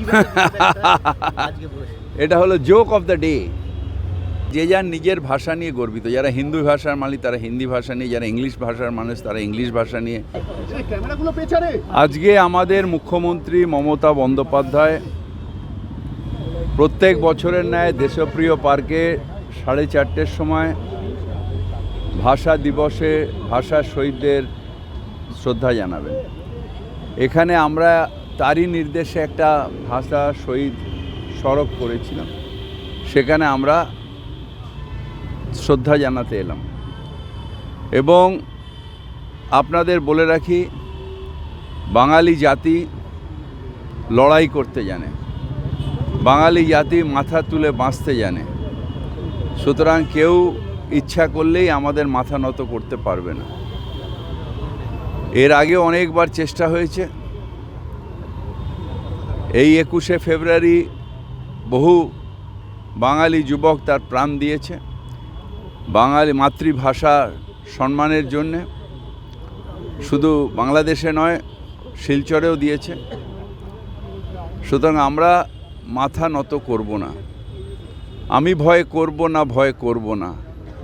এটা হলো joke of the day যে যার নিজের ভাষা নিয়ে গর্বিত যারা হিন্দু ভাষার মালিক তারা হিন্দি ভাষা নিয়ে যারা ইংলিশ ভাষার মানুষ তারা ইংলিশ ভাষা নিয়ে। আজকে আমাদের মুখ্যমন্ত্রী মমতা বন্দ্যোপাধ্যায় প্রত্যেক বছরের ন্যায় দেশপ্রিয় পার্কে সাড়ে চারটের সময় ভাষা দিবসে ভাষা শহীদদের শ্রদ্ধা জানাবেন। এখানে আমরা তারই নির্দেশে একটা ভাষা শহীদ সড়ক করেছিলাম। সেখানে আমরা শ্রদ্ধা জানাতে এলাম। এবং আপনাদের বলে রাখি, বাঙালি জাতি লড়াই করতে জানে। বাঙালি জাতি মাথা তুলে বাঁচতে জানে। সুতরাং কেউ ইচ্ছা করলেই আমাদের মাথা নত করতে পারবে না। এর আগে অনেকবার চেষ্টা হয়েছে। এই একুশে ফেব্রুয়ারি বহু বাঙালি যুবক তার প্রাণ দিয়েছে। বাঙালি মাতৃভাষার সম্মানের জন্যে। শুধু বাংলাদেশে নয়, শিলচরেও দিয়েছে। সুতরাং আমরা মাথা নত করব না। আমি ভয় করব না, ভয় করব না।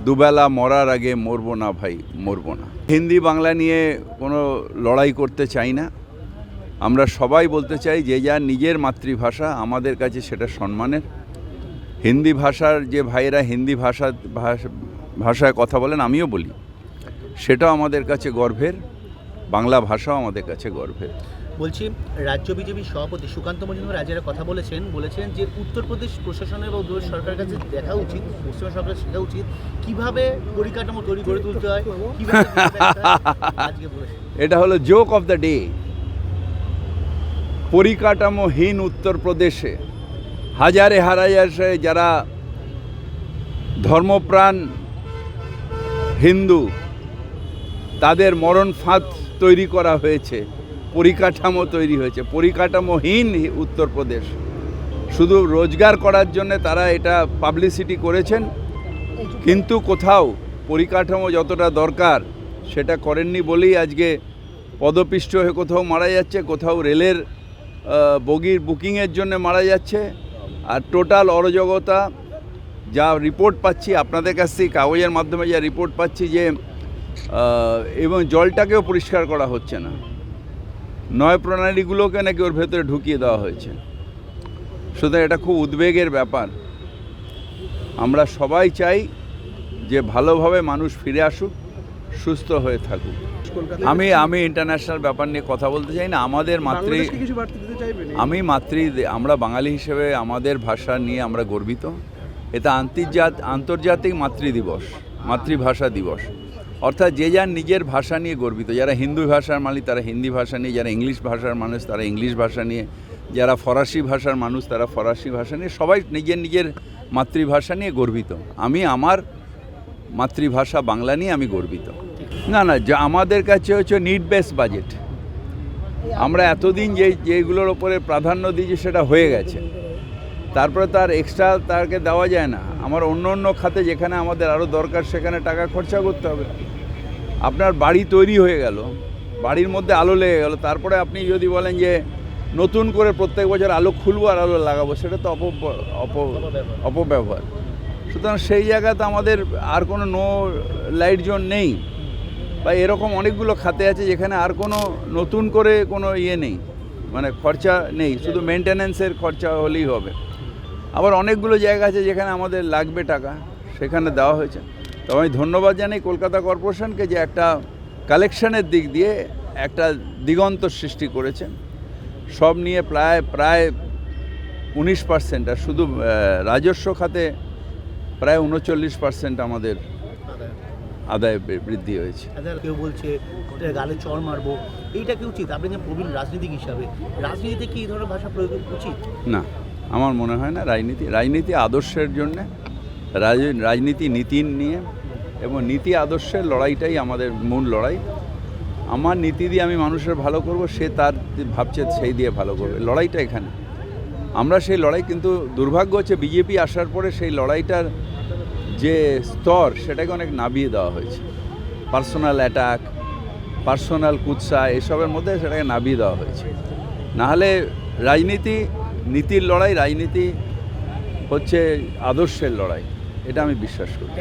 দুবেলা মরার আগে মরবো না ভাই, মরবো না। হিন্দি বাংলা নিয়ে কোনো লড়াই করতে চাই না। আমরা সবাই বলতে চাই যে যার নিজের মাতৃভাষা আমাদের কাছে সেটা সম্মানের। হিন্দি ভাষার যে ভাইয়েরা হিন্দি ভাষা ভাষা- ভাষায় কথা বলেন আমিও বলি সেটাও আমাদের কাছে গর্বের বাংলা ভাষাও আমাদের কাছে গর্বের। বলছি রাজ্য বিজেপির সভাপতি সুকান্ত মজুমদার রাজ্যের কথা বলেছেন বলেছেন যে উত্তরপ্রদেশ প্রশাসনের বা উত্তর সরকারের কাছে দেখা উচিত পশ্চিমবঙ্গ সরকারের শেখা উচিত কীভাবে পরিকাঠামো তৈরি করে তুলতে হয় কীভাবে এটা হলো জোক অফ দ্য ডে পরিকাঠামোহীন উত্তরপ্রদেশে হাজারে হাজারে যারা ধর্মপ্রাণ হিন্দু, তাদের মরণ ফাঁদ তৈরি করা হয়েছে, পরিকাঠামো তৈরি হয়েছে, পরিকাঠামোহীন উত্তরপ্রদেশ শুধু রোজগার করার জন্য তারা এটা পাবলিসিটি করেছেন, কিন্তু কোথাও পরিকাঠামো যতটা দরকার সেটা করেননি বলেই আজকে পদপিষ্ট হয়ে কোথাও মারা যাচ্ছে, কোথাও রেলের বগির বুকিংয়ের জন্য মারা যাচ্ছে। আর টোটাল অরাজকতা যা রিপোর্ট পাচ্ছি, আপনাদের কাছ থেকে কাগজের মাধ্যমে যা রিপোর্ট পাচ্ছি যে এবং জলটাকেও পরিষ্কার করা হচ্ছে না। নয় প্রণালীগুলোকে নাকি ওর ভেতরে ঢুকিয়ে দেওয়া হয়েছে। সুতরাং এটা খুব উদ্বেগের ব্যাপার। আমরা সবাই চাই যে ভালোভাবে মানুষ ফিরে আসুক, সুস্থ হয়ে থাকুক। আমি আমি ইন্টারন্যাশনাল ব্যাপার নিয়ে কথা বলতে চাই না আমাদের মাতৃ আমি মাতৃ আমরা বাঙালি হিসেবে আমাদের ভাষা নিয়ে আমরা গর্বিত। এটা আন্তর্জাত আন্তর্জাতিক মাতৃ দিবস মাতৃভাষা দিবস। অর্থাৎ যে যার নিজের ভাষা নিয়ে গর্বিত যারা হিন্দু ভাষার মালিক তারা হিন্দি ভাষা নিয়ে যারা ইংলিশ ভাষার মানুষ তারা ইংলিশ ভাষা নিয়ে যারা ফরাসি ভাষার মানুষ তারা ফরাসি ভাষা নিয়ে সবাই নিজের নিজের মাতৃভাষা নিয়ে গর্বিত। আমি আমার মাতৃভাষা বাংলা নিয়ে আমি গর্বিত। না না, যা আমাদের কাছে হচ্ছে নিড বেস বাজেট আমরা এতদিন যে, যেগুলোর ওপরে প্রাধান্য দিয়েছি সেটা হয়ে গেছে। তারপরে তার এক্সট্রা তাকে দেওয়া যায় না। আমার অন্য অন্য খাতে যেখানে আমাদের আরও দরকার, সেখানে টাকা খরচা করতে হবে। আপনার বাড়ি তৈরি হয়ে গেল, বাড়ির মধ্যে আলো লেগে গেল। তারপরে আপনি যদি বলেন যে, নতুন করে প্রত্যেক বছর আলো খুলবো আর আলো লাগাবো, সেটা তো অপ অপ, অপব্যবহার। সুতরাং সেই জায়গাতে আমাদের আর কোনো নো লাইট জোন নেই। বা এরকম অনেকগুলো খাতে আছে যেখানে আর কোনো নতুন করে কোনো ইয়ে নেই। মানে খরচা নেই, শুধু মেনটেন্যান্সের খরচা হলেই হবে। আবার অনেকগুলো জায়গা আছে যেখানে আমাদের লাগবে টাকা, সেখানে দেওয়া হয়েছে। তো আমি ধন্যবাদ জানাই কলকাতা কর্পোরেশনকে যে একটা কালেকশনের দিক দিয়ে একটা দিগন্ত সৃষ্টি করেছেন। সব নিয়ে প্রায় প্রায় উনিশ পার্সেন্ট আর শুধু রাজস্ব খাতে প্রায় উনচল্লিশ পার্সেন্ট আমাদের আদায় বৃদ্ধি হয়েছে। আচ্ছা, কেউ বলছে গালে চর মারবো? এইটা কি উচিত? আপনি যে প্রবীণ রাজনীতিক হিসাবে রাজনীতিতে কি এই ধরনের ভাষা প্রয়োগ উচিত? না আমার মনে হয় না রাজনীতি রাজনীতি আদর্শের জন্যে রাজ- রাজনীতি নীতি নিয়ে এবং নীতি আদর্শের লড়াইটাই আমাদের মূল লড়াই। আমার নীতি দিয়ে আমি মানুষের ভালো করব সে তার ভাবছে সেই দিয়ে ভালো করবে। লড়াইটা এখানে। আমরা সেই লড়াই কিন্তু দুর্ভাগ্য হচ্ছে বিজেপি আসার পরে সেই লড়াইটার যে স্তর সেটাকে অনেক নাবিয়ে দেওয়া হয়েছে। পার্সোনাল অ্যাটাক পার্সোনাল কুৎসা এসবের মধ্যে সেটাকে নাবিয়ে দেওয়া হয়েছে। নাহলে রাজনীতি, নীতির লড়াই রাজনীতি হচ্ছে আদর্শের লড়াই, এটা আমি বিশ্বাস করি।